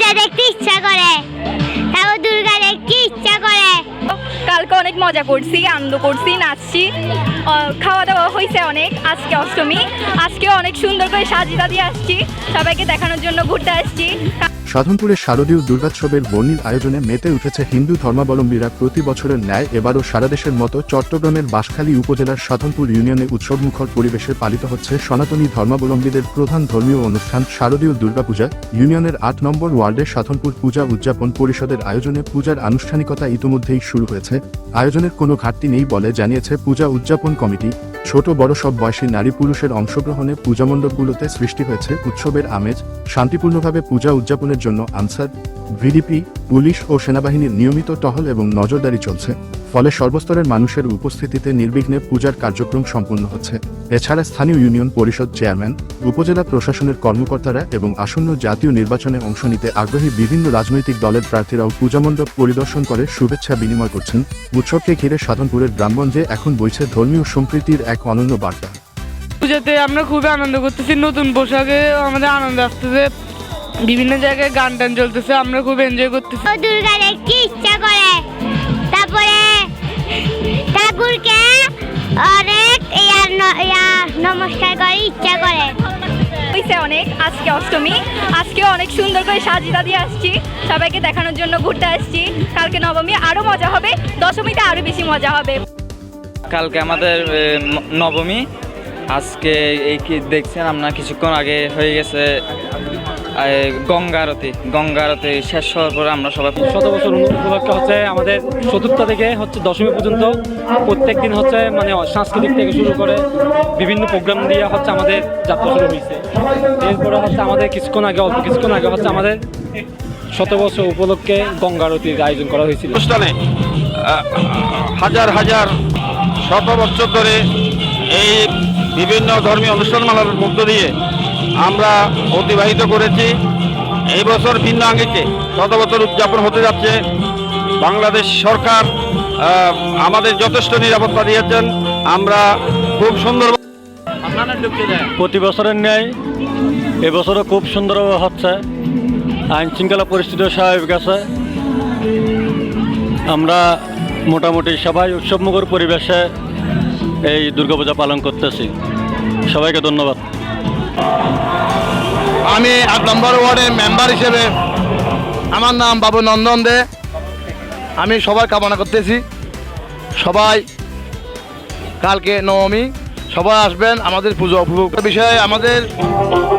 পূজা দেখতে ইচ্ছা করে। তারপর দুর্গা দেখতে ইচ্ছা করে। কালকে অনেক মজা করছি, আনন্দ করছি, নাচছি। খাওয়া দাওয়া হয়েছে অনেক, আজকে অষ্টমী। আজকে অনেক সুন্দর করে সাজিয়ে দিয়ে আসছি। সবাইকে দেখানোর জন্য ঘুরতে আসছি। সাধনপুরের শারদীয় দুর্গোৎসবের বর্ণিল আয়োজনে মেতে উঠেছে হিন্দু ধর্মাবলম্বীরা প্রতি বছরের ন্যায় এবারও সারাদেশের মতো চট্টগ্রামের বাঁশখালী উপজেলার সাধনপুর ইউনিয়নে উৎসবমুখর পরিবেশে পালিত হচ্ছে সনাতনী ধর্মাবলম্বীদের প্রধান ধর্মীয় অনুষ্ঠান শারদীয় দুর্গাপূজা। ইউনিয়নের আট নম্বর ওয়ার্ডের সাধনপুর পূজা উদযাপন পরিষদের আয়োজনে পূজার আনুষ্ঠানিকতা ইতিমধ্যেই শুরু হয়েছে। আয়োজনের কোনো ঘাটতি নেই বলে জানিয়েছে পূজা উদযাপন কমিটি। ছোট বড় সব বয়সী নারী পুরুষের অংশগ্রহণে পূজামণ্ডপগুলোতে সৃষ্টি হয়েছে উৎসবের আমেজ, শান্তিপূর্ণভাবে পূজা উদযাপনের জন্য আনসার, ভিডিপি, পুলিশ ও সেনাবাহিনীর নিয়মিত টহল এবং নজরদারি চলছে। ফলে সর্বস্তরের মানুষের উপস্থিতিতে নির্বিঘ্নে পূজার কার্যক্রম সম্পন্ন হচ্ছে। এছাড়া স্থানীয় ইউনিয়ন পরিষদ চেয়ারম্যান উপজেলা প্রশাসনের কর্মকর্তারা এবং আসন্ন জাতীয় নির্বাচনে অংশ নিতে আগ্রহী বিভিন্ন রাজনৈতিক দলের প্রার্থীরাও পূজামণ্ডপ পরিদর্শন করে শুভেচ্ছা বিনিময় করছেন। উৎসবকে ঘিরে সাধনপুরের গ্রামগঞ্জে এখন বইছে ধর্মীয় সম্প্রীতির এক অনন্য বার্তা। পুজোতে আমরা খুবই আনন্দ করতেছি নতুন পোশাকে আমাদের আনন্দ আসতেছে। বিভিন্ন জায়গায় গান টান চলতেছে আমরা খুব এনজয় করতেছি। নমস্কার করে ইচ্ছা করে। হয়েছে অনেক আজকে অষ্টমী। আজকেও অনেক সুন্দর করে সাজিয়ে দিয়ে আসছি। সবাইকে দেখানোর জন্য ঘুরতে আসছি। কালকে নবমী আরও মজা হবে। দশমীতে আরও বেশি মজা হবে। কালকে আমাদের নবমী। আজকে এই কি দেখছেন আপনার কিছুক্ষণ আগে হয়ে গেছে গঙ্গা আরতি। গঙ্গা আরতি শেষ হওয়ার পরে আমরা সবাই শত বছর উপলক্ষে হচ্ছে আমাদের চতুর্থ থেকে হচ্ছে দশমী পর্যন্ত প্রত্যেক দিন হচ্ছে মানে সাংস্কৃতিক থেকে শুরু করে বিভিন্ন প্রোগ্রাম দিয়ে হচ্ছে আমাদের যাত্রা শুরু হয়েছে। এরপরে হচ্ছে আমাদের কিছুক্ষণ আগে অল্প কিছুক্ষণ আগে হচ্ছে আমাদের শত বছর উপলক্ষে গঙ্গা আরতির আয়োজন করা হয়েছিল। অনুষ্ঠানে হাজার হাজার শত বছর ধরে এই বিভিন্ন ধর্মীয় অনুষ্ঠানমালার মধ্য দিয়ে আমরা অতিবাহিত করেছি। এই বছর ভিন্ন আঙ্গিকে শত বছর উদযাপন হতে যাচ্ছে। বাংলাদেশ সরকার আমাদের যথেষ্ট নিরাপত্তা দিয়েছেন। আমরা খুব সুন্দর প্রতি বছরের ন্যায় এবছরও খুব সুন্দরভাবে হচ্ছে। আইন শৃঙ্খলা পরিস্থিতিও স্বাভাবিক আছে। আমরা মোটামুটি সবাই উৎসবমুখর পরিবেশে এই দুর্গাপূজা পালন করতেছি। সবাইকে ধন্যবাদ। আমি আট নম্বর ওয়ার্ডের মেম্বার হিসেবে আমার নাম বাবু নন্দন দে। আমি সবার কামনা করতেছি। সবাই, কালকে নবমী, সবাই আসবেন আমাদের পুজো উপভোগ বিষয়ে আমাদের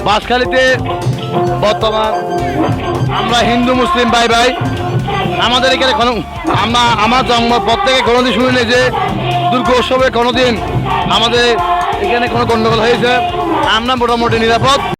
বাসখালিতে বর্তমান আমরা হিন্দু, মুসলিম ভাই ভাই, আমাদের এখানে আমরা আমার জন্ম পর থেকে কোনোদিন শুনিনি যে দুর্গা উৎসবে কোনোদিন আমাদের এখানে কোনো গণ্ডগোল হয়েছে। আমরা মোটামুটি নিরাপদ।